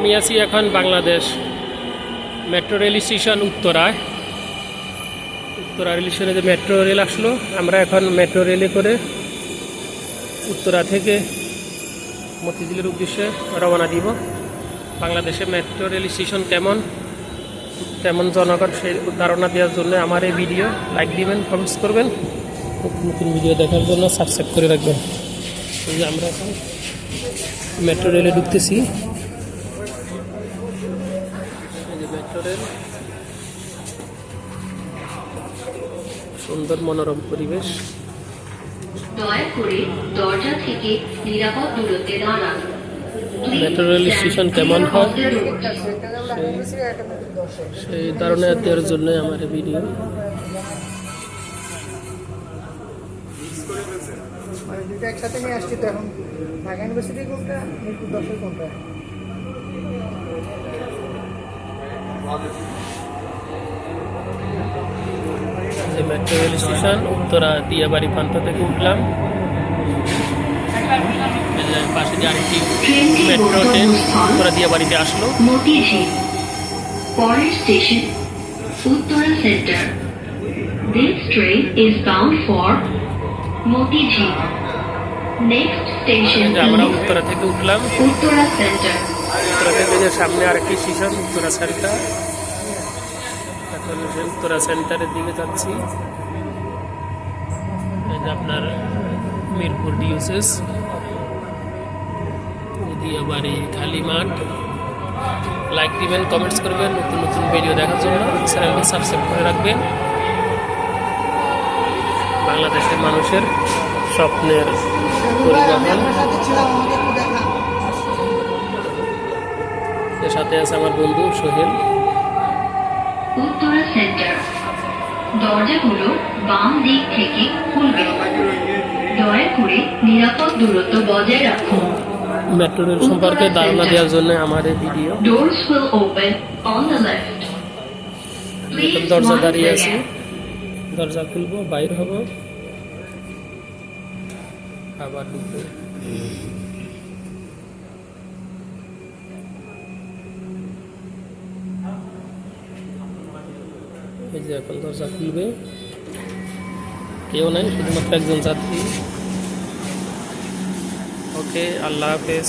আমি আছি এখন বাংলাদেশ মেট্রো রেল স্টেশন উত্তরায় উত্তরা রেল স্টেশনে যে মেট্রো রেল আসলো, আমরা এখন মেট্রো রেলে করে উত্তরা থেকে মতিঝিলের উদ্দেশ্যে রওনা দিব। বাংলাদেশে মেট্রো রেল স্টেশন কেমন? কেমন জনগণ সেই ধারণা দেওয়ার জন্য আমার এই ভিডিও। লাইক দিবেন কমেন্টস করবেন। নতুন নতুন ভিডিও দেখার জন্য সাবস্ক্রাইব করে রাখবেন। যে আমরা এখন মেট্রো রেলে ঢুকতেছি। সুন্দর মনোরম পরিবেশ। দয়া করে দরজা থেকে নিরাপদ দূরত্বে দাঁড়ান। মেট্রো রেল স্টেশন কেমন হয়? সেই ধারণা দেওয়ার জন্য আমার ভিডিও মানে দুটো একসাথে নিয়ে আসছি তো এখন ঢাকা ইউনিভার্সিটি কোনটা মিরপুর দশের কোনটা যে metro rail station Uttara Diabari প্রান্ত থেকে উঠলাম। পাশে যে আরেকটি মেট্রো ট্রেন উত্তরা দিয়াবাড়িতে আসলো। পরের station Uttara centre This train is bound for next station এই আমরা উত্তরা থেকে উঠলাম। উত্তরা সেন্টার উত্তরা যে সামনে আরেকটি স্টেশন উত্তরা সেন্টার এখন উত্তরা সেন্টারের দিকে যাচ্ছি। আপনার মিরপুর ডিউসেস দিয়াবাড়ি খালি মাঠ। লাইক দিবেন কমেন্টস করবেন। নতুন নতুন ভিডিও দেখার জন্য। চ্যানেলটি সাবস্ক্রাইব করে রাখবেন। বাংলাদেশের মানুষের স্বপ্নের পরিবহন। সাথে আছে আমার বন্ধু সোহেল। উত্তরা সেন্টার। দরজাগুলো বাম দিক থেকে খুলবে। দয়া করে নিরাপদ দূরত্ব বজায় রাখুন মেট্রো রেল সম্পর্কে ধারণা দেওয়ার জন্য আমার এই video. Open on the left. এখন Please দরজা দাঁড়িয়ে আছি। দরজা খুলবো বাইর হব। আবার ঢুকবো। এই যে এখন দরজা খুলবে। কেউ নাই শুধুমাত্র একজন যাত্রী। ওকে আল্লাহ হাফেজ।